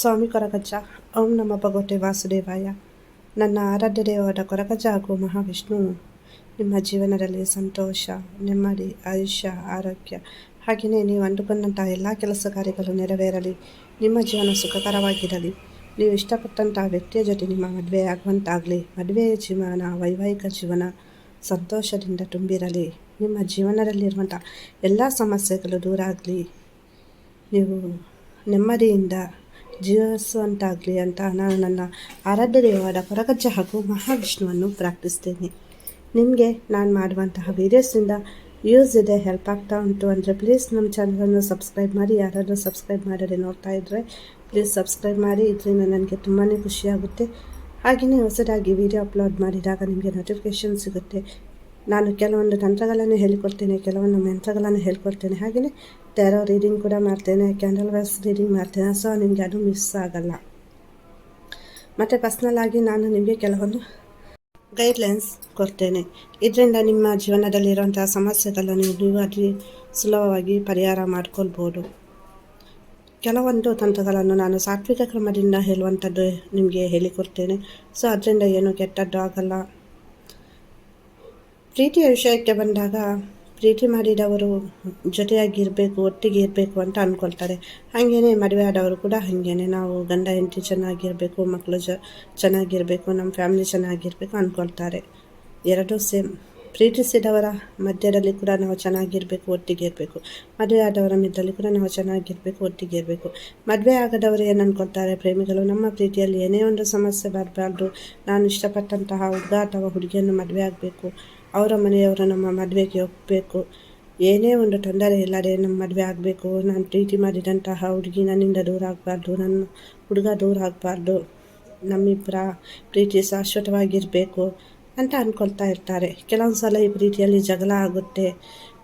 ಸ್ವಾಮಿ ಕೊರಗಜ್ಜ. ಓಂ ನಮ್ಮ ಭಗವತೆ ವಾಸುದೇವಾಯ. ನನ್ನ ಆರಾಧ್ಯ ದೇವರ ಕೊರಗಜ್ಜ ಹಾಗೂ ಮಹಾವಿಷ್ಣು. ನಿಮ್ಮ ಜೀವನದಲ್ಲಿ ಸಂತೋಷ, ನೆಮ್ಮದಿ, ಆಯುಷ್ಯ, ಆರೋಗ್ಯ. ಹಾಗೆಯೇ ನೀವು ಅಂದುಕೊಂಡಂಥ ಎಲ್ಲ ಕೆಲಸ ಕಾರ್ಯಗಳು ನೆರವೇರಲಿ. ನಿಮ್ಮ ಜೀವನ ಸುಖಕರವಾಗಿರಲಿ. ನೀವು ಇಷ್ಟಪಟ್ಟಂಥ ವ್ಯಕ್ತಿಯ ಜೊತೆ ನಿಮ್ಮ ಮದುವೆ ಆಗುವಂತಾಗಲಿ. ಮದುವೆಯ ಜೀವನ, ವೈವಾಹಿಕ ಜೀವನ ಸಂತೋಷದಿಂದ ತುಂಬಿರಲಿ. ನಿಮ್ಮ ಜೀವನದಲ್ಲಿರುವಂಥ ಎಲ್ಲ ಸಮಸ್ಯೆಗಳು ದೂರ ಆಗಲಿ ನೀವು ನೆಮ್ಮದಿಯಿಂದ ಜೀವಿಸುವಂತಾಗಲಿ ಅಂತ ನಾನು ನನ್ನ ಆರಾಧ್ಯ ದೇವಾದ ಕೊರಗಜ್ಜ ಹಾಗೂ ಮಹಾವಿಷ್ಣುವನ್ನು ಪ್ರಾರ್ಥಿಸ್ತೇನೆ. ನಿಮಗೆ ನಾನು ಮಾಡುವಂತಹ ವೀಡಿಯೋಸಿಂದ ಯೂಸ್ ಇದೆ ಹೆಲ್ಪ್ ಆಗ್ತಾ ಉಂಟು ಅಂದರೆ ಪ್ಲೀಸ್ ನಮ್ಮ ಚಾನಲನ್ನು ಸಬ್ಸ್ಕ್ರೈಬ್ ಮಾಡಿ. ಯಾರಾದರೂ ಸಬ್ಸ್ಕ್ರೈಬ್ ಮಾಡದೆ ನೋಡ್ತಾ ಇದ್ದರೆ ಪ್ಲೀಸ್ ಸಬ್ಸ್ಕ್ರೈಬ್ ಮಾಡಿ. ಇದರಿಂದ ನನಗೆ ತುಂಬಾ ಖುಷಿಯಾಗುತ್ತೆ. ಹಾಗೆಯೇ ಹೊಸದಾಗಿ ವಿಡಿಯೋ ಅಪ್ಲೋಡ್ ಮಾಡಿದಾಗ ನಿಮಗೆ ನೋಟಿಫಿಕೇಷನ್ ಸಿಗುತ್ತೆ. ನಾನು ಕೆಲವೊಂದು ತಂತ್ರಗಳನ್ನು ಹೇಳಿಕೊಡ್ತೇನೆ, ಕೆಲವೊಂದು ಮಂತ್ರಗಳನ್ನು ಹೇಳ್ಕೊಡ್ತೇನೆ. ಹಾಗೆಯೇ ತೆರೋ ರೀಡಿಂಗ್ ಕೂಡ ಮಾಡ್ತೇನೆ ಕ್ಯಾಂಡಲ್ ವೈಸ್ ರೀಡಿಂಗ್ ಮಾಡ್ತೇನೆ. ಸೊ ನಿಮಗೆ ಅದು ಮಿಸ್ ಆಗಲ್ಲ. ಮತ್ತು ಪರ್ಸ್ನಲ್ ಆಗಿ ನಾನು ನಿಮಗೆ ಕೆಲವೊಂದು ಗೈಡ್ಲೈನ್ಸ್ ಕೊಡ್ತೇನೆ. ಇದರಿಂದ ನಿಮ್ಮ ಜೀವನದಲ್ಲಿರುವಂಥ ಸಮಸ್ಯೆಗಳನ್ನು ನೀವು ಅತಿ ಸುಲಭವಾಗಿ ಪರಿಹಾರ ಮಾಡ್ಕೊಳ್ಬೋದು. ಕೆಲವೊಂದು ತಂತ್ರಗಳನ್ನು ನಾನು ಸಾತ್ವಿಕ ಕ್ರಮದಿಂದ ಹೇಳುವಂಥದ್ದು ನಿಮಗೆ ಹೇಳಿಕೊಡ್ತೇನೆ. ಸೊ ಅದರಿಂದ ಏನು ಕೆಟ್ಟದ್ದು ಆಗಲ್ಲ. ಪ್ರೀತಿಯ ವಿಷಯಕ್ಕೆ ಬಂದಾಗ ಪ್ರೀತಿ ಮಾಡಿದವರು ಜೊತೆಯಾಗಿರಬೇಕು, ಒಟ್ಟಿಗೆ ಇರಬೇಕು ಅಂತ ಅಂದ್ಕೊಳ್ತಾರೆ ಹಾಗೇನೆ ಮದುವೆ ಆದವರು ಕೂಡ ಹಾಗೇನೆ. ನಾವು ಗಂಡ, ಹೆಂಡತಿ ಚೆನ್ನಾಗಿರಬೇಕು ಮಕ್ಕಳು ಜ, ಚೆನ್ನಾಗಿರಬೇಕು, ನಮ್ಮ ಫ್ಯಾಮಿಲಿ ಚೆನ್ನಾಗಿರಬೇಕು ಅಂದ್ಕೊಳ್ತಾರೆ ಎರಡೂ ಸೇಮ್. ಪ್ರೀತಿಸಿದವರ ಮಧ್ಯದಲ್ಲಿ ಕೂಡ ನಾವು ಚೆನ್ನಾಗಿರಬೇಕು, ಒಟ್ಟಿಗೆ ಇರಬೇಕು. ಮದುವೆ ಆದವರ ಮಧ್ಯದಲ್ಲಿ ಕೂಡ ನಾವು ಚೆನ್ನಾಗಿರಬೇಕು, ಒಟ್ಟಿಗೆ ಇರಬೇಕು. ಮದುವೆ ಆಗದವರು ಏನು ಅಂದ್ಕೊಳ್ತಾರೆ ಪ್ರೇಮಿಗಳು, ನಮ್ಮ ಪ್ರೀತಿಯಲ್ಲಿ ಏನೇ ಒಂದು ಸಮಸ್ಯೆ ಬರಬಾರ್ದು. ನಾನು ಇಷ್ಟಪಟ್ಟಂತಹ ಹುಡುಗ ಅಥವಾ ಹುಡುಗಿಯನ್ನು ಮದುವೆ ಆಗಬೇಕು. ಅವರ ಮನೆಯವರು ನಮ್ಮ ಮದುವೆಗೆ ಒಪ್ಪಬೇಕು ಏನೇ ಒಂದು ತೊಂದರೆ ಇಲ್ಲದೆ ನಮ್ಮ ಮದುವೆ ಆಗಬೇಕು. ನಾನು ಪ್ರೀತಿ ಮಾಡಿದಂತಹ ಹುಡುಗಿ ನನ್ನಿಂದ ದೂರ ಆಗಬಾರ್ದು. ನನ್ನ ಹುಡುಗ ದೂರ ಆಗಬಾರ್ದು. ನಮ್ಮಿಬ್ಬರ ಪ್ರೀತಿ ಶಾಶ್ವತವಾಗಿರಬೇಕು ಅಂತ ಅಂದ್ಕೊಳ್ತಾ ಇರ್ತಾರೆ. ಕೆಲವೊಂದು ಸಲ ಈ ಪ್ರೀತಿಯಲ್ಲಿ ಜಗಳ ಆಗುತ್ತೆ.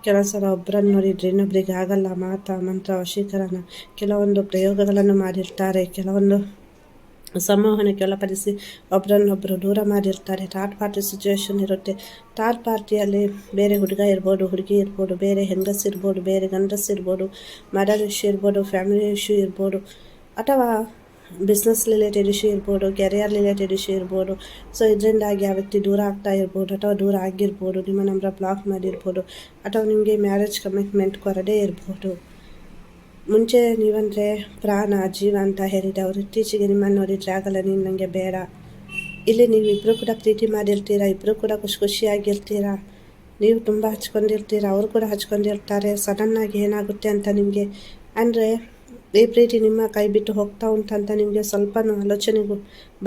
ಕೆಲವೊಂದು ಸಲ ಒಬ್ಬರನ್ನು ನೋಡಿದರೆ ಇನ್ನೊಬ್ಬರಿಗೆ ಆಗಲ್ಲ ಮಾತ, ಮಂತ್ರ ವಶೀಕರಣ ಕೆಲವೊಂದು ಪ್ರಯೋಗಗಳನ್ನು ಮಾಡಿರ್ತಾರೆ. ಕೆಲವೊಂದು ಸಂವಹನಕ್ಕೆ ಒಳಪಡಿಸಿ ಒಬ್ಬರನ್ನೊಬ್ಬರು ದೂರ ಮಾಡಿರ್ತಾರೆ. ಥರ್ಡ್ ಪಾರ್ಟಿ ಸಿಚುವೇಶನ್ ಇರುತ್ತೆ. ಥರ್ಡ್ ಪಾರ್ಟಿಯಲ್ಲಿ ಬೇರೆ ಹುಡುಗ ಇರ್ಬೋದು, ಹುಡುಗಿ ಇರ್ಬೋದು, ಬೇರೆ ಹೆಂಗಸ್ ಇರ್ಬೋದು, ಬೇರೆ ಗಂಡಸು ಇರ್ಬೋದು, ಮದರ್ ಇಶ್ಯೂ ಇರ್ಬೋದು, ಫ್ಯಾಮಿಲಿ ಇಶ್ಯೂ ಇರ್ಬೋದು, ಅಥವಾ ಬಿಸ್ನೆಸ್ ರಿಲೇಟೆಡ್ ಇಶ್ಯೂ ಇರ್ಬೋದು ಕೆರಿಯರ್ ರಿಲೇಟೆಡ್ ಇಶ್ಯೂ ಇರ್ಬೋದು. ಸೊ ಇದರಿಂದಾಗಿ ಆ ವ್ಯಕ್ತಿ ದೂರ ಆಗ್ತಾ ಇರ್ಬೋದು, ಅಥವಾ ದೂರ ಆಗಿರ್ಬೋದು, ನಿಮ್ಮ ನಂಬರ್ ಬ್ಲಾಕ್ ಮಾಡಿರ್ಬೋದು, ಅಥವಾ ನಿಮಗೆ ಮ್ಯಾರೇಜ್ ಕಮಿಟ್ಮೆಂಟ್ ಕೊರದೇ ಇರ್ಬೋದು. ಮುಂಚೆ ನೀವಂದರೆ ಪ್ರಾಣ, ಜೀವ ಅಂತ ಹೇಳಿದವರು ಇತ್ತೀಚೆಗೆ ನಿಮ್ಮನ್ನು ನೋಡಿದರೆ ಆಗಲ್ಲ, ನೀನು ನನಗೆ ಬೇಡ. ಇಲ್ಲಿ ನೀವು ಇಬ್ಬರು ಕೂಡ ಪ್ರೀತಿ ಮಾಡಿರ್ತೀರ ಇಬ್ಬರು ಕೂಡ ಖುಷಿ ಖುಷಿಯಾಗಿರ್ತೀರ? ನೀವು ತುಂಬ ಹಚ್ಕೊಂಡಿರ್ತೀರ, ಅವರು ಕೂಡ ಹಚ್ಕೊಂಡಿರ್ತಾರೆ, ಸಡನ್ನಾಗಿ ಏನಾಗುತ್ತೆ ಅಂತ ನಿಮಗೆ? ಅಂದರೆ ಈ ಪ್ರೀತಿ ನಿಮ್ಮ ಕೈ ಬಿಟ್ಟು ಹೋಗ್ತಾ ಉಂಟಂತ ನಿಮಗೆ ಸ್ವಲ್ಪನೂ ಆಲೋಚನೆಗೂ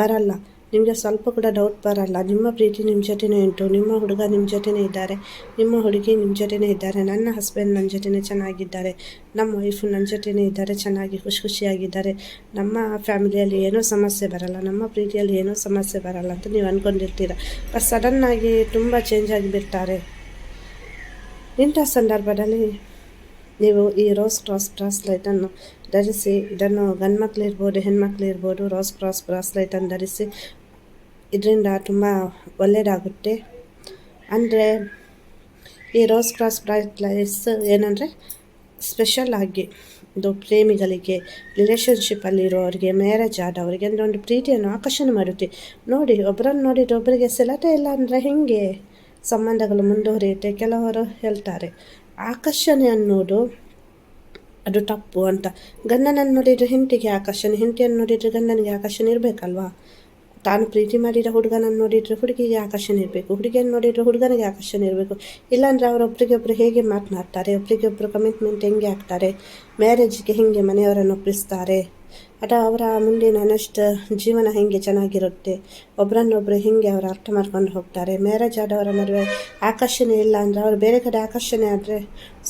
ಬರಲ್ಲ. ನಿಮಗೆ ಸ್ವಲ್ಪ ಕೂಡ ಡೌಟ್ ಬರಲ್ಲ. ನಿಮ್ಮ ಪ್ರೀತಿ ನಿಮ್ಮ ಜೊತೆನೇ ಉಂಟು. ನಿಮ್ಮ ಹುಡುಗ ನಿಮ್ಮ ಜೊತೆನೇ ಇದ್ದಾರೆ. ನಿಮ್ಮ ಹುಡುಗಿ ನಿಮ್ಮ ಜೊತೆನೇ ಇದ್ದಾರೆ. ನನ್ನ ಹಸ್ಬೆಂಡ್ ನನ್ನ ಜೊತೆನೇ ಚೆನ್ನಾಗಿದ್ದಾರೆ. ನಮ್ಮ ವೈಫು ನನ್ನ ಜೊತೆನೇ ಇದ್ದಾರೆ. ಚೆನ್ನಾಗಿ ಖುಷಿ ಖುಷಿಯಾಗಿದ್ದಾರೆ. ನಮ್ಮ ಫ್ಯಾಮಿಲಿಯಲ್ಲಿ ಏನೂ ಸಮಸ್ಯೆ ಬರಲ್ಲ. ನಮ್ಮ ಪ್ರೀತಿಯಲ್ಲಿ ಏನೂ ಸಮಸ್ಯೆ ಬರಲ್ಲ ಅಂತ ನೀವು ಅಂದ್ಕೊಂಡಿರ್ತೀರ ಬಟ್ ಸಡನ್ನಾಗಿ ತುಂಬ ಚೇಂಜ್ ಆಗಿಬಿಡ್ತಾರೆ ಇಂಥ ಸಂದರ್ಭದಲ್ಲಿ ನೀವು ಈ ರೋಸ್ ಕ್ರಾಸ್ ಬ್ರಾಸ್ಲೈಟನ್ನು ಧರಿಸಿ, ಇದನ್ನು ಗಂಡು ಮಕ್ಕಳು ಇರ್ಬೋದು ಹೆಣ್ಮಕ್ಳು ಇರ್ಬೋದು ರೋಸ್ ಕ್ರಾಸ್ ಬ್ರಾಸ್ಲೈಟನ್ನು ಧರಿಸಿ ಇದರಿಂದ ತುಂಬ ಒಳ್ಳೆಯದಾಗುತ್ತೆ ಅಂದರೆ ಈ ರೋಸ್ ಕ್ರಾಸ್ ಬ್ರಾಸ್ಲೈಟ್ಸ್ ಏನಂದರೆ ಸ್ಪೆಷಲ್ ಆಗಿ ಇದು ಪ್ರೇಮಿಗಳಿಗೆ ರಿಲೇಷನ್ಶಿಪ್ಪಲ್ಲಿರೋರಿಗೆ ಮ್ಯಾರೇಜ್ ಆದವರಿಗೆ ಅಂದರೆ ಒಂದು ಪ್ರೀತಿಯನ್ನು ಆಕರ್ಷಣೆ ಮಾಡುತ್ತೆ. ನೋಡಿ ಒಬ್ಬರನ್ನು ನೋಡಿದರೆ ಒಬ್ಬರಿಗೆ ಸೆಲಟೆ ಇಲ್ಲ ಅಂದರೆ ಹೇಗೆ ಸಂಬಂಧಗಳು ಮುಂದುವರಿಯುತ್ತೆ ಕೆಲವರು ಹೇಳ್ತಾರೆ. ಆಕರ್ಷಣೆ ಅನ್ನೋದು ಅದು ತಪ್ಪು ಅಂತ. ಗಂಡನನ್ನು ನೋಡಿದರೆ ಹೆಂಡತಿಗೆ ಆಕರ್ಷಣೆ, ಹೆಂಡತಿಯನ್ನು ನೋಡಿದರೆ ಗಂಡನಿಗೆ ಆಕರ್ಷಣೆ ಇರಬೇಕಲ್ವಾ? ತಾನು ಪ್ರೀತಿ ಮಾಡಿರೋ ಹುಡುಗನನ್ನು ನೋಡಿದ್ರೆ ಹುಡುಗಿಗೆ ಆಕರ್ಷಣೆ ಇರಬೇಕು, ಹುಡುಗಿಯನ್ನು ನೋಡಿದ್ರೆ ಹುಡುಗನಿಗೆ ಆಕರ್ಷಣೆ ಇರಬೇಕು. ಇಲ್ಲಾಂದರೆ ಒಬ್ಬರು ಹೇಗೆ ಮಾತನಾಡ್ತಾರೆ ಒಬ್ಬರಿಗೊಬ್ಬರು ಕಮಿಟ್ಮೆಂಟ್ ಹೆಂಗೆ ಆಗ್ತಾರೆ ಮ್ಯಾರೇಜ್ಗೆ ಹೇಗೆ ಮನೆಯವರನ್ನು ಒಪ್ಪಿಸ್ತಾರೆ ಅಥವಾ ಅವರ ಮುಂದಿನ ನೆಕ್ಸ್ಟ್ ಜೀವನ ಹೇಗೆ ಚೆನ್ನಾಗಿರುತ್ತೆ ಒಬ್ಬರನ್ನೊಬ್ಬರು ಹೇಗೆ ಅವರು ಅರ್ಥ ಮಾಡ್ಕೊಂಡು ಹೋಗ್ತಾರೆ. ಮ್ಯಾರೇಜ್ ಆದವರ ಮದುವೆ ಆಕರ್ಷಣೆ ಇಲ್ಲ ಅಂದರೆ ಅವರು ಬೇರೆ ಕಡೆ ಆಕರ್ಷಣೆ ಆದರೆ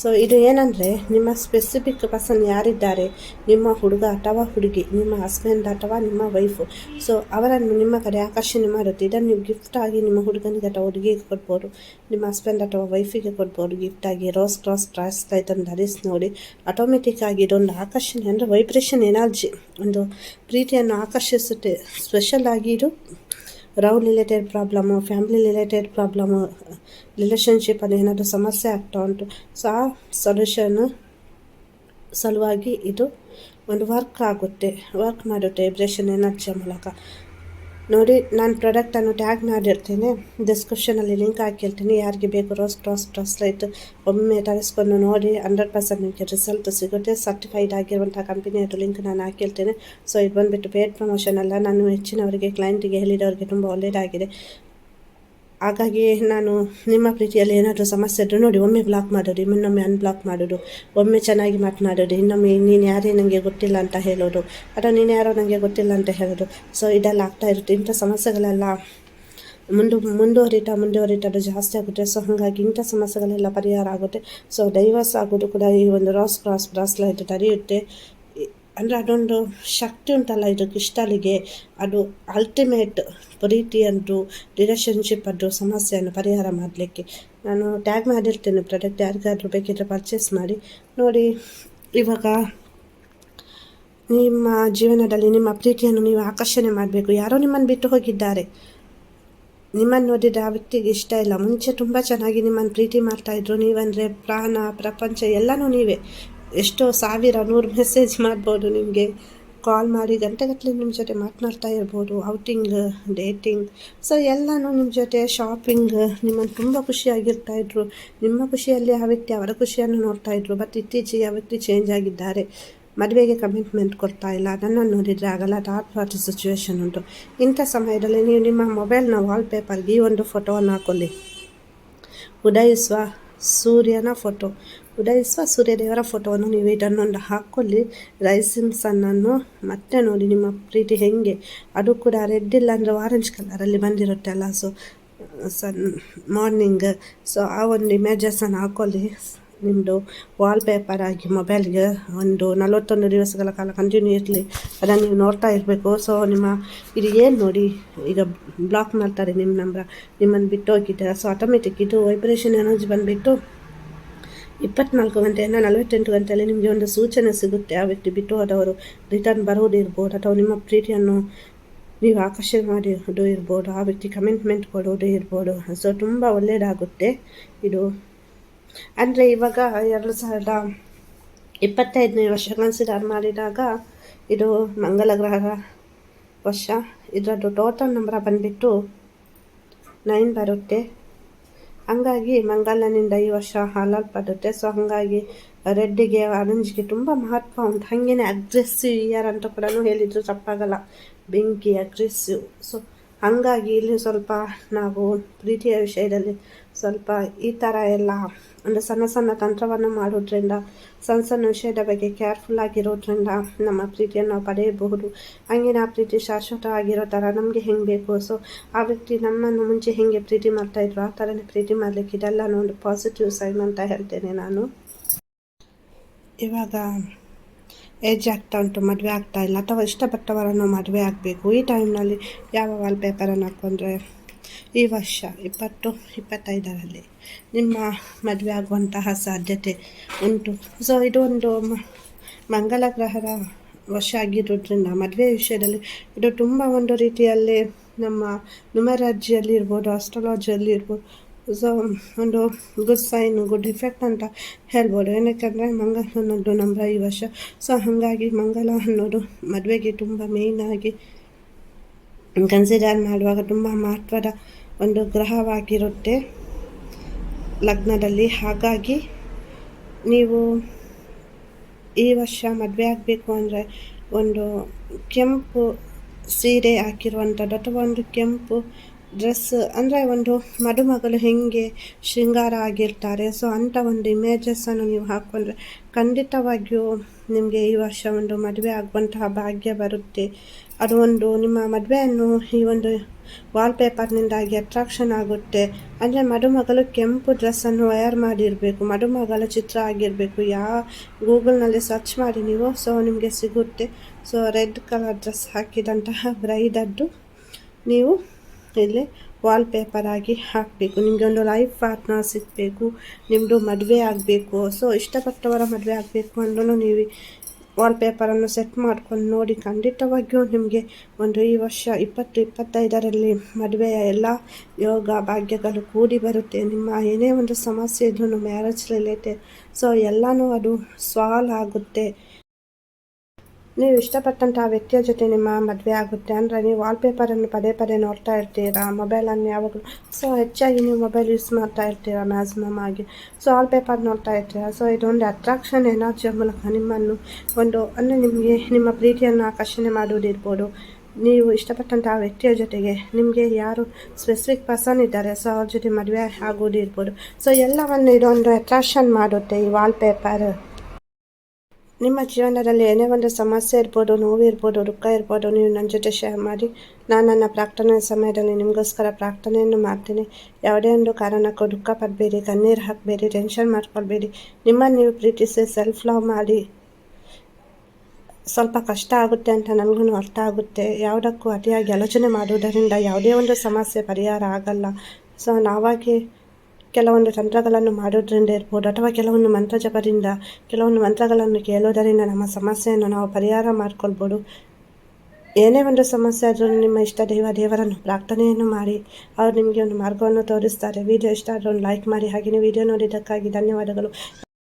ಸೊ ಇದು ಏನಂದರೆ, ನಿಮ್ಮ ಸ್ಪೆಸಿಫಿಕ್ ಪರ್ಸನ್ ಯಾರಿದ್ದಾರೆ? ನಿಮ್ಮ ಹುಡುಗ ಅಥವಾ ಹುಡುಗಿ, ನಿಮ್ಮ ಹಸ್ಬೆಂಡ್ ಅಥವಾ ನಿಮ್ಮ ವೈಫು ಸೊ ಅವರನ್ನು ನಿಮ್ಮ ಕಡೆ ಆಕರ್ಷಣೆ ಮಾಡುತ್ತೆ. ಇದನ್ನು ನೀವು ಆಗಿ ನಿಮ್ಮ ಹುಡುಗನಿಗೆ ಅಥವಾ ಹುಡುಗಿಗೆ ಕೊಡ್ಬೋದು. ನಿಮ್ಮ ಹಸ್ಬೆಂಡ್ ಅಥವಾ ವೈಫಿಗೆ ಕೊಡ್ಬೋದು. ಗಿಫ್ಟಾಗಿ ರೋಸ್ ಕ್ರಾಸ್ ಟ್ರಾಸ್ ಇದನ್ನು ಧರಿಸಿ ನೋಡಿ. ಆಟೋಮೆಟಿಕ್ ಆಗಿ ಇದೊಂದು ಆಕರ್ಷಣೆ ಅಂದರೆ ವೈಬ್ರೇಷನ್ ಎನರ್ಜಿ ಒಂದು ಪ್ರೀತಿಯನ್ನು ಆಕರ್ಷಿಸುತ್ತೆ. ಸ್ಪೆಷಲ್ ಆಗಿ ಇದು ರೌ related problem family related problem ರಿಲೇಷನ್ಶಿಪ್ಪಲ್ಲಿ ಏನಾದರೂ ಸಮಸ್ಯೆ ಆಗ್ತಾ ಉಂಟು. ಸೊ ಆ ಸೊಲ್ಯೂಷನ್ನು ಸಲುವಾಗಿ ಇದು ಒಂದು ವರ್ಕ್ ಆಗುತ್ತೆ. ವರ್ಕ್ ಮಾಡುತ್ತೆ ವೈಬ್ರೇಷನ್ ಎನರ್ಜಿಯ ಮೂಲಕ. ನೋಡಿ, ನಾನು ಪ್ರಾಡಕ್ಟನ್ನು ಟ್ಯಾಗ್ ಮಾಡಿರ್ತೀನಿ. ಡಿಸ್ಕ್ರಿಪ್ಷನಲ್ಲಿ ಲಿಂಕ್ ಹಾಕಿರ್ತೀನಿ. ಯಾರಿಗೆ ಬೇಕು ರೋಸ್ ಟ್ರಾಸ್ ಬ್ರಾಸ್ಲೈಟ್ ಒಮ್ಮೆ ತರಿಸ್ಕೊಂಡು ನೋಡಿ ಹಂಡ್ರೆಡ್ ಪರ್ಸೆಂಟ್ ನಿಮಗೆ ರಿಸಲ್ಟ್ ಸಿಗುತ್ತೆ. ಸರ್ಟಿಫೈಡ್ ಆಗಿರುವಂಥ ಕಂಪನಿಯದು ಲಿಂಕ್ ನಾನು ಹಾಕಿರ್ತೀನಿ. ಸೊ ಇದು ಬಂದುಬಿಟ್ಟು ಪೇಡ್ ಪ್ರಮೋಷನ್ ಅಲ್ಲ. ನಾನು ಹೆಚ್ಚಿನವರಿಗೆ ಕ್ಲೈಂಟಿಗೆ ಹೇಳಿದವರಿಗೆ ತುಂಬ ಒಳ್ಳೆಯದಾಗಿದೆ ಹಾಗಾಗಿ ನಾನು ನಿಮ್ಮ ಪ್ರೀತಿಯಲ್ಲಿ ಏನಾದರೂ ಸಮಸ್ಯೆ ಇದ್ದರೂ ನೋಡಿ, ಒಮ್ಮೆ ಬ್ಲಾಕ್ ಮಾಡೋದು, ಇನ್ನೊಮ್ಮೆ ಅನ್ಬ್ಲಾಕ್ ಮಾಡೋದು, ಒಮ್ಮೆ ಚೆನ್ನಾಗಿ ಮಾತನಾಡೋದು, ಇನ್ನೊಮ್ಮೆ ನೀನು ಯಾರೇ ನನಗೆ ಗೊತ್ತಿಲ್ಲ ಅಂತ ಹೇಳೋದು, ಅಥವಾ ನೀನು ಯಾರೋ ನನಗೆ ಗೊತ್ತಿಲ್ಲ ಅಂತ ಹೇಳೋದು. ಸೊ ಇದೆಲ್ಲ ಆಗ್ತಾ ಇರುತ್ತೆ. ಇಂಥ ಸಮಸ್ಯೆಗಳೆಲ್ಲ ಮುಂದು, ಮುಂದುವರಿತಾ ಮುಂದುವರಿತಾ ಅದು ಜಾಸ್ತಿ ಆಗುತ್ತೆ. ಸೊ ಹಾಗಾಗಿ ಇಂಥ ಸಮಸ್ಯೆಗಳೆಲ್ಲ ಪರಿಹಾರ ಆಗುತ್ತೆ. ಸೊ ಡೈವರ್ಸ್ ಆಗೋದು ಕೂಡ ಈ ಒಂದು ರಾಸ್ ಕ್ರಾಸ್ ಬ್ರಾಸ್ಲೈಟ್ ತಡೆಯುತ್ತೆ. ಅಂದರೆ ಅದೊಂದು ಶಕ್ತಿ ಉಂಟಲ್ಲ ಇದು ಕ್ರಿಸ್ಟಲಿಗೆ ಅದು ಅಲ್ಟಿಮೇಟ್ ಪ್ರೀತಿಯದ್ದು ರಿಲೇಷನ್ಶಿಪ್ ಅದು ಸಮಸ್ಯೆಯನ್ನು ಪರಿಹಾರ ಮಾಡಲಿಕ್ಕೆ. ನಾನು ಟ್ಯಾಗ್ ಮಾಡಿರ್ತೇನೆ ಪ್ರಾಡಕ್ಟ್ ಯಾರಿಗಾದರೂ ಬೇಕಿದ್ರೆ ಪರ್ಚೇಸ್ ಮಾಡಿ. ನೋಡಿ, ಇವಾಗ ನಿಮ್ಮ ಜೀವನದಲ್ಲಿ ನಿಮ್ಮ ಪ್ರೀತಿಯನ್ನು ನೀವು ಆಕರ್ಷಣೆ ಮಾಡಬೇಕು. ಯಾರೋ ನಿಮ್ಮನ್ನು ಬಿಟ್ಟು ಹೋಗಿದ್ದಾರೆ. ನಿಮ್ಮನ್ನು ನೋಡಿದರೆ ಆ ವ್ಯಕ್ತಿಗೆ ಇಷ್ಟ ಇಲ್ಲ. ಮುಂಚೆ ತುಂಬ ಚೆನ್ನಾಗಿ ನಿಮ್ಮನ್ನು ಪ್ರೀತಿ ಮಾಡ್ತಾಯಿದ್ರು ನೀವಂದರೆ ಪ್ರಾಣ, ಪ್ರಪಂಚ ಎಲ್ಲನೂ ನೀವೇ. ಎಷ್ಟೋ ಸಾವಿರ ನೂರು ಮೆಸೇಜ್ ಮಾಡ್ಬೋದು ನಿಮಗೆ. ಕಾಲ್ ಮಾಡಿ ಗಂಟೆಗಟ್ಟಲೆ ನಿಮ್ಮ ಜೊತೆ ಮಾತನಾಡ್ತಾ ಇರ್ಬೋದು ಔಟಿಂಗ್ ಡೇಟಿಂಗ್ ಸೊ ಎಲ್ಲನೂ ನಿಮ್ಮ ಜೊತೆ ಶಾಪಿಂಗ್ ನಿಮ್ಮನ್ನು ತುಂಬ ಖುಷಿಯಾಗಿರ್ತಾಯಿದ್ರು ನಿಮ್ಮ ಖುಷಿಯಲ್ಲಿ ಆ ವ್ಯಕ್ತಿ ಅವರ ಖುಷಿಯನ್ನು ನೋಡ್ತಾಯಿದ್ರು ಬಟ್ ಇತ್ತೀಚೆಗೆ ಆ ವ್ಯಕ್ತಿ ಚೇಂಜ್ ಆಗಿದ್ದಾರೆ. ಮದುವೆಗೆ ಕಮಿಟ್ಮೆಂಟ್ ಕೊಡ್ತಾ ಇಲ್ಲ. ನನ್ನನ್ನು ನೋಡಿದರೆ ಆಗಲ್ಲ. ಥರ್ಡ್ ಪಾರ್ಟಿ ಸಿಚುವೇಶನ್ ಉಂಟು. ಇಂಥ ಸಮಯದಲ್ಲಿ ನೀವು ನಿಮ್ಮ ಮೊಬೈಲ್ನ ವಾಲ್ಪೇಪರ್ಗೆ ಈ ಒಂದು ಫೋಟೋವನ್ನು ಹಾಕೊಳ್ಳಿ. ಉದಯಿಸುವ ಸೂರ್ಯನ ಫೋಟೋ ಉದಯಿಸುವ ಸೂರ್ಯದೇವರ ಫೋಟೋವನ್ನು ನೀವು ಇದನ್ನೊಂದು ಹಾಕ್ಕೊಳ್ಳಿ. ರೈಸಿಂಗ್ ಸನ್ನನ್ನು ಮತ್ತೆ ನೋಡಿ, ನಿಮ್ಮ ಪ್ರೀತಿ ಹೇಗೆ? ಅದು ಕೂಡ ರೆಡ್ ಇಲ್ಲ ಅಂದರೆ ಆರೆಂಜ್ ಕಲರಲ್ಲಿ ಬಂದಿರುತ್ತೆ ಅಲ್ಲ ಸೊ ಸನ್ ಮಾರ್ನಿಂಗ್ ಸೊ ಆ ಒಂದು ಇಮೇಜಸನ್ನು ಹಾಕ್ಕೊಳ್ಳಿ. ನಿಮ್ಮದು ವಾಲ್ಪೇಪರ್ ಆಗಿ ಮೊಬೈಲ್ಗೆ ಒಂದು ನಲವತ್ತೊಂದು ದಿವಸಗಳ ಕಾಲ ಕಂಟಿನ್ಯೂ ಇರಲಿ. ಅದನ್ನು ನೀವು ನೋಡ್ತಾ ಇರಬೇಕು. ಸೊ ನಿಮ್ಮ, ಇದು ಏನು ನೋಡಿ? ಈಗ ಬ್ಲಾಕ್ ಮಾಡ್ತಾರೆ ನಿಮ್ಮ ನಂಬರ್ ನಿಮ್ಮನ್ನು ಬಿಟ್ಟು ಹೋಗಿದ್ದಾರೆ ಸೊ ಆಟೋಮೆಟಿಕ್ ಇದು ವೈಬ್ರೇಷನ್ ಎನರ್ಜಿ ಬಂದುಬಿಟ್ಟು ಇಪ್ಪತ್ನಾಲ್ಕು ಗಂಟೆಯಿಂದ ನಲವತ್ತೆಂಟು ಗಂಟೆಯಲ್ಲಿ ನಿಮಗೆ ಒಂದು ಸೂಚನೆ ಸಿಗುತ್ತೆ. ಆ ವ್ಯಕ್ತಿ ಬಿಟ್ಟು ಹೋದವರು ರಿಟರ್ನ್ ಬರೋದಿರ್ಬೋದು ಅಥವಾ ನಿಮ್ಮ ಪ್ರೀತಿಯನ್ನು ನೀವು ಆಕರ್ಷಣೆ ಮಾಡಿರೋದು ಇರ್ಬೋದು. ಆ ವ್ಯಕ್ತಿ ಕಮಿಟ್ಮೆಂಟ್ ಕೊಡೋದು ಇರ್ಬೋದು. ಸೊ ತುಂಬ ಒಳ್ಳೆಯದಾಗುತ್ತೆ ಇದು. ಅಂದರೆ ಇವಾಗ ಎರಡು ಸಾವಿರದ ಇಪ್ಪತ್ತೈದನೇ ವರ್ಷ ಕನ್ಸಿಡರ್ ಮಾಡಿದಾಗ ಇದು ಮಂಗಲ ಗ್ರಹ ವರ್ಷ. ಇದರದ್ದು ಟೋಟಲ್ ನಂಬರ್ ಬಂದುಬಿಟ್ಟು ನೈನ್ ಬರುತ್ತೆ. ಹಂಗಾಗಿ ಮಂಗಲನಿಂದ ಈ ವರ್ಷ ಹಾಲಲ್ಪಡುತ್ತೆ ಸೊ ಹಾಗಾಗಿ ರೆಡ್ಡಿಗೆ ಆರೆಂಜ್ಗೆ ತುಂಬ ಮಹತ್ವ ಉಂಟು. ಹಂಗೇನೆ ಅಗ್ರೆಸಿವ್ ಇಯರ್ ಅಂತ ಕೂಡ ಹೇಳಿದ್ರು, ತಪ್ಪಾಗಲ್ಲ. ಬೆಂಕಿ ಅಗ್ರೆಸಿವ್ ಸೊ ಹಾಗಾಗಿ ಇಲ್ಲಿ ಸ್ವಲ್ಪ ನಾವು ಪ್ರೀತಿಯ ವಿಷಯದಲ್ಲಿ ಸ್ವಲ್ಪ ಈ ಥರ ಎಲ್ಲ ಅಂದರೆ ಸಣ್ಣ ಸಣ್ಣ ತಂತ್ರವನ್ನು ಮಾಡೋದ್ರಿಂದ, ಸಣ್ಣ ಸಣ್ಣ ವಿಷಯದ ಬಗ್ಗೆ ಕೇರ್ಫುಲ್ ಆಗಿರೋದ್ರಿಂದ ನಮ್ಮ ಪ್ರೀತಿಯನ್ನು ನಾವು ಪಡೆಯಬಹುದು. ಹಂಗೆ ಆ ಪ್ರೀತಿ ಶಾಶ್ವತವಾಗಿರೋ ಥರ ನಮಗೆ ಹೆಂಗೆ ಬೇಕು? ಸೊ ಆ ವ್ಯಕ್ತಿ ನಮ್ಮನ್ನು ಮುಂಚೆ ಹೆಂಗೆ ಪ್ರೀತಿ ಮಾಡ್ತಾಯಿದ್ರು ಆ ಥರನೇ ಪ್ರೀತಿ ಮಾಡಲಿಕ್ಕೆ ಇದೆಲ್ಲ ಒಂದು ಪಾಸಿಟಿವ್ ಸೈನ್ ಅಂತ ಹೇಳ್ತೇನೆ ನಾನು. ಇವಾಗ ಏಜ್ ಆಗ್ತಾ ಉಂಟು, ಮದುವೆ ಆಗ್ತಾ ಇಲ್ಲ, ಅಥವಾ ಇಷ್ಟಪಟ್ಟವರನ್ನು ಮದುವೆ ಆಗಬೇಕು. ಈ ಟೈಮ್ನಲ್ಲಿ ಯಾವ ವಾಲ್ಪೇಪರನ್ನು ಹಾಕ್ಕೊಂಡ್ರೆ ಈ ವರ್ಷ ಇಪ್ಪತ್ತು, ಇಪ್ಪತ್ತೈದರಲ್ಲಿ ನಿಮ್ಮ ಮದುವೆ ಆಗುವಂತಹ ಸಾಧ್ಯತೆ ಉಂಟು. ಸೊ ಇದು ಒಂದು ಮಂಗಲ ಗ್ರಹದ ವರ್ಷ ಆಗಿರೋದ್ರಿಂದ ಮದುವೆ ವಿಷಯದಲ್ಲಿ ಇದು ತುಂಬ ಒಂದು ರೀತಿಯಲ್ಲಿ ನಮ್ಮ ನುಮರಾಜಿಯಲ್ಲಿ ಇರ್ಬೋದು ಆಸ್ಟ್ರಾಲಜಿಯಲ್ಲಿ ಇರ್ಬೋದು. ಸೊ ಒಂದು ಗುಡ್ ಸೈನ್ ಗುಡ್ ಇಫೆಕ್ಟ್ ಅಂತ ಹೇಳ್ಬೋದು. ಏನಕ್ಕೆ ಮಂಗಲ ಅನ್ನೋದು ನಂಬರ ಈ ವರ್ಷ. ಸೊ ಹಾಗಾಗಿ ಮಂಗಲ ಅನ್ನೋದು ಮದುವೆಗೆ ತುಂಬ ಮೇಯ್ನಾಗಿ ಕನ್ಸಿಡರ್ ಮಾಡುವಾಗ ತುಂಬ ಮಹತ್ವದ ಒಂದು ಗ್ರಹವಾಗಿರುತ್ತೆ ಲಗ್ನದಲ್ಲಿ. ಹಾಗಾಗಿ ನೀವು ಈ ವರ್ಷ ಮದುವೆ ಆಗಬೇಕು ಅಂದರೆ ಒಂದು ಕೆಂಪು ಸೀರೆ ಹಾಕಿರುವಂಥದ್ದು ಅಥವಾ ಒಂದು ಕೆಂಪು ಡ್ರೆಸ್ ಅಂದರೆ ಒಂದು ಮದುಮಗಳು ಹೇಗೆ ಶೃಂಗಾರ ಆಗಿರ್ತಾರೆ. ಸೊ ಅಂಥ ಒಂದು ಇಮೇಜಸ್ಸನ್ನು ನೀವು ಹಾಕ್ಕೊಂಡ್ರೆ ಖಂಡಿತವಾಗಿಯೂ ನಿಮಗೆ ಈ ವರ್ಷ ಒಂದು ಮದುವೆ ಆಗುವಂತಹ ಭಾಗ್ಯ ಬರುತ್ತೆ. ಅದು ಒಂದು ನಿಮ್ಮ ಮದುವೆಯನ್ನು ಈ ಒಂದು ವಾಲ್ಪೇಪರ್ನಿಂದಾಗಿ ಅಟ್ರಾಕ್ಷನ್ ಆಗುತ್ತೆ. ಅಂದರೆ ಮದುಮಗಳು ಕೆಂಪು ಡ್ರೆಸ್ಸನ್ನು ವಯರ್ ಮಾಡಿರಬೇಕು. ಮದುಮಗಳ ಚಿತ್ರ ಆಗಿರಬೇಕು. ಯಾವ ಗೂಗಲ್ನಲ್ಲಿ ಸರ್ಚ್ ಮಾಡಿ ನೀವು. ಸೊ ನಿಮಗೆ ಸಿಗುತ್ತೆ. ಸೊ ರೆಡ್ ಕಲರ್ ಡ್ರೆಸ್ ಹಾಕಿದಂತಹ ಬ್ರೈಡದ್ದು ನೀವು ಇಲ್ಲಿ ವಾಲ್ಪೇಪರ್ ಆಗಿ ಹಾಕಬೇಕು. ನಿಮಗೆ ಒಂದು ಲೈಫ್ ಪಾರ್ಟ್ನರ್ ಸಿಗಬೇಕು. ನಿಮ್ಮದು ಮದುವೆ ಆಗಬೇಕು. ಸೊ ಇಷ್ಟಪಟ್ಟವರ ಮದುವೆ ಆಗಬೇಕು ಅಂದ್ರೂ ನೀವು ವಾಲ್ಪೇಪರನ್ನು ಸೆಟ್ ಮಾಡ್ಕೊಂಡು ನೋಡಿ, ಖಂಡಿತವಾಗಿಯೂ ನಿಮಗೆ ಒಂದು ಈ ವರ್ಷ ಇಪ್ಪತ್ತು, ಇಪ್ಪತ್ತೈದರಲ್ಲಿ ಮದುವೆಯ ಎಲ್ಲ ಯೋಗ ಭಾಗ್ಯಗಳು ಕೂಡಿ ಬರುತ್ತೆ. ನಿಮ್ಮ ಏನೇ ಒಂದು ಸಮಸ್ಯೆ ಇದ್ರೂ ಮ್ಯಾರೇಜ್ ರಿಲೇಟೆಡ್ ಸೊ ಎಲ್ಲನೂ ಅದು ಸಾಲ್ವ್ ಆಗುತ್ತೆ. ನೀವು ಇಷ್ಟಪಟ್ಟಂಥ ವ್ಯಕ್ತಿಯ ಜೊತೆ ನಿಮ್ಮ ಮದುವೆ ಆಗುತ್ತೆ. ಅಂದರೆ ನೀವು ವಾಲ್ಪೇಪರನ್ನು ಪದೇ ಪದೇ ನೋಡ್ತಾ ಇರ್ತೀರಾ? ಮೊಬೈಲನ್ನು ಯಾವಾಗಲೂ ಸೊ ಹೆಚ್ಚಾಗಿ ನೀವು ಮೊಬೈಲ್ ಯೂಸ್ ಮಾಡ್ತಾ ಇರ್ತೀರಾ ಮ್ಯಾಕ್ಸಿಮಮ್ ಆಗಿ? ಸೊ ವಾಲ್ಪೇಪರ್ ನೋಡ್ತಾ ಇರ್ತೀರಾ? ಸೊ ಇದೊಂದು ಅಟ್ರಾಕ್ಷನ್ ಎನರ್ಜಿಯ ಮೂಲಕ ನಿಮ್ಮನ್ನು ಒಂದು ಅಂದರೆ ನಿಮಗೆ ನಿಮ್ಮ ಪ್ರೀತಿಯನ್ನು ಆಕರ್ಷಣೆ ಮಾಡುವುದಿರ್ಬೋದು. ನೀವು ಇಷ್ಟಪಟ್ಟಂಥ ವ್ಯಕ್ತಿಯ ಜೊತೆಗೆ ನಿಮಗೆ ಯಾರು ಸ್ಪೆಸಿಫಿಕ್ ಪರ್ಸನ್ ಇದ್ದಾರೆ ಸೊ ಅವ್ರ ಜೊತೆ ಮದುವೆ ಆಗೋದು ಇರ್ಬೋದು ಸೊ ಎಲ್ಲವನ್ನು ಇದೊಂದು ಅಟ್ರಾಕ್ಷನ್ ಮಾಡುತ್ತೆ ಈ ವಾಲ್ಪೇಪರ್ ನಿಮ್ಮ ಜೀವನದಲ್ಲಿ ಏನೇ ಒಂದು ಸಮಸ್ಯೆ ಇರ್ಬೋದು ನೋವು ಇರ್ಬೋದು ದುಃಖ ಇರ್ಬೋದು ನೀವು ನನ್ನ ಜೊತೆ ಶೇರ್ ಮಾಡಿ ನಾನು ನನ್ನ ಪ್ರಾರ್ಥನೆ ಸಮಯದಲ್ಲಿ ನಿಮಗೋಸ್ಕರ ಪ್ರಾರ್ಥನೆಯನ್ನು ಮಾಡ್ತೀನಿ ಯಾವುದೇ ಒಂದು ಕಾರಣಕ್ಕೂ ದುಃಖ ಪಡಬೇಡಿ ಕಣ್ಣೀರು ಹಾಕಬೇಡಿ ಟೆನ್ಷನ್ ಮಾಡ್ಕೊಳ್ಬೇಡಿ ನಿಮ್ಮನ್ನು ನೀವು ಪ್ರೀತಿಸಿ ಸೆಲ್ಫ್ ಲವ್ ಮಾಡಿ ಸ್ವಲ್ಪ ಕಷ್ಟ ಆಗುತ್ತೆ ಅಂತ ನನಗೂ ಅರ್ಥ ಆಗುತ್ತೆ ಯಾವುದಕ್ಕೂ ಅತಿಯಾಗಿ ಆಲೋಚನೆ ಮಾಡುವುದರಿಂದ ಯಾವುದೇ ಒಂದು ಸಮಸ್ಯೆ ಪರಿಹಾರ ಆಗಲ್ಲ ಸೊ ನಾವಾಗಿ ಕೆಲವೊಂದು ತಂತ್ರಗಳನ್ನು ಮಾಡೋದ್ರಿಂದ ಇರ್ಬೋದು, ಅಥವಾ ಕೆಲವೊಂದು ಮಂತ್ರ ಜಪದಿಂದ ಕೆಲವೊಂದು ಮಂತ್ರಗಳನ್ನು ಕೇಳೋದರಿಂದ ನಮ್ಮ ಸಮಸ್ಯೆಯನ್ನು ನಾವು ಪರಿಹಾರ ಮಾಡ್ಕೊಳ್ಬೋದು. ಏನೇ ಒಂದು ಸಮಸ್ಯೆ ಆದರೂ ನಿಮ್ಮ ಇಷ್ಟ ದೈವ ದೇವರನ್ನು ಪ್ರಾರ್ಥನೆಯನ್ನು ಮಾಡಿ, ಅವರು ನಿಮಗೆ ಒಂದು ಮಾರ್ಗವನ್ನು ತೋರಿಸ್ತಾರೆ. ವಿಡಿಯೋ ಇಷ್ಟ ಆದರೂ ಒಂದು ಲೈಕ್ ಮಾಡಿ. ಹಾಗೆಯೇ ವಿಡಿಯೋ ನೋಡಿದ್ದಕ್ಕಾಗಿ ಧನ್ಯವಾದಗಳು.